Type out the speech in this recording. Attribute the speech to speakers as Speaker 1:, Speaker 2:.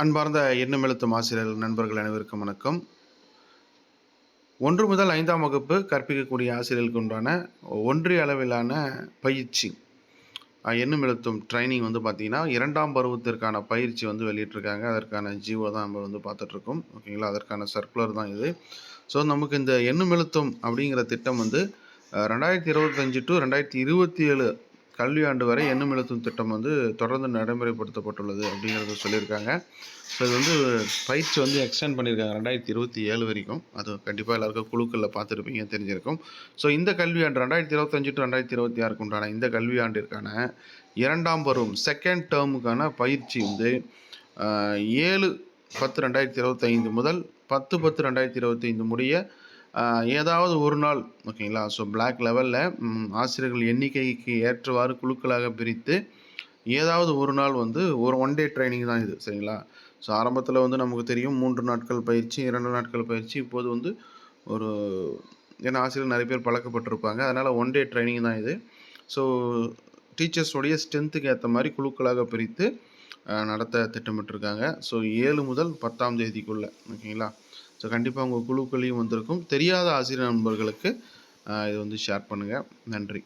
Speaker 1: அன்பார்ந்த எண்ணம் எழுத்தும் ஆசிரியர் நண்பர்கள் அனைவருக்கும் வணக்கம். ஒன்று முதல் ஐந்தாம் வகுப்பு கற்பிக்கக்கூடிய ஆசிரியர்களுக்கு உண்டான ஒன்றிய அளவிலான பயிற்சி அஹ், எண்ணும் எழுத்தும் ட்ரைனிங் வந்து பார்த்தீங்கன்னா இரண்டாம் பருவத்திற்கான பயிற்சி வந்து வெளியிட்டிருக்காங்க. அதற்கான ஜீவோ தான் நம்ம வந்து பார்த்துட்ருக்கோம் ஓகேங்களா அதற்கான சர்க்குலர் தான் இது. ஸோ நமக்கு இந்த எண்ணும் எழுத்தும் அப்படிங்கிற திட்டம் வந்து ரெண்டாயிரத்தி இருபத்தஞ்சு டு ரெண்டாயிரத்தி இருபத்தி ஏழு கல்வியாண்டு வரை எண்ணும் எழுத்தும் திட்டம் வந்து தொடர்ந்து நடைமுறைப்படுத்தப்பட்டுள்ளது அப்படிங்கிறத சொல்லியிருக்காங்க. ஸோ இது வந்து பயிற்சி வந்து எக்ஸ்டெண்ட் பண்ணியிருக்காங்க ரெண்டாயிரத்தி இருபத்தி ஏழு வரைக்கும். அது கண்டிப்பாக எல்லாருக்கும் குழுக்களில் பார்த்துருப்பீங்க தெரிஞ்சிருக்கும். ஸோ இந்த கல்வியாண்டு ரெண்டாயிரத்தி இருபத்தஞ்சு டு ரெண்டாயிரத்தி இருபத்தி ஆறுக்கு உண்டான இந்த கல்வியாண்டிற்கான இரண்டாம் பருவம் செகண்ட் டேர்முக்கான பயிற்சி வந்து ஏழு பத்து ரெண்டாயிரத்தி இருபத்தைந்து முதல் பத்து பத்து ரெண்டாயிரத்தி இருபத்தைந்து முடிய ஏதாவது ஒரு நாள் ஓகேங்களா? ஸோ பிளாக் லெவலில் ஆசிரியர்கள் எண்ணிக்கைக்கு ஏற்றவாறு குழுக்களாக பிரித்து ஏதாவது ஒரு நாள் வந்து ஒரு ஒன் டே ட்ரைனிங் தான் இது சரிங்களா? ஸோ ஆரம்பத்தில் வந்து நமக்கு தெரியும் மூன்று நாட்கள் பயிற்சி இரண்டு நாட்கள் பயிற்சி இப்போது வந்து ஒரு ஏன்னா ஆசிரியர் நிறைய பேர் பழக்கப்பட்டிருப்பாங்க அதனால் ஒன் டே ட்ரைனிங் தான் இது. ஸோ டீச்சர்ஸோடைய ஸ்ட்ரென்த்துக்கு ஏற்ற மாதிரி குழுக்களாக பிரித்து நடத்த திட்டமிட்டிருக்காங்க. ஸோ ஏழு முதல் பத்தாம் தேதிக்குள்ளே ஓகேங்களா? ஸோ கண்டிப்பாக உங்கள் குழுக்களையும் வந்திருக்கும். தெரியாத ஆசிரியர் நண்பர்களுக்கு இது வந்து ஷேர் பண்ணுங்கள் நன்றி.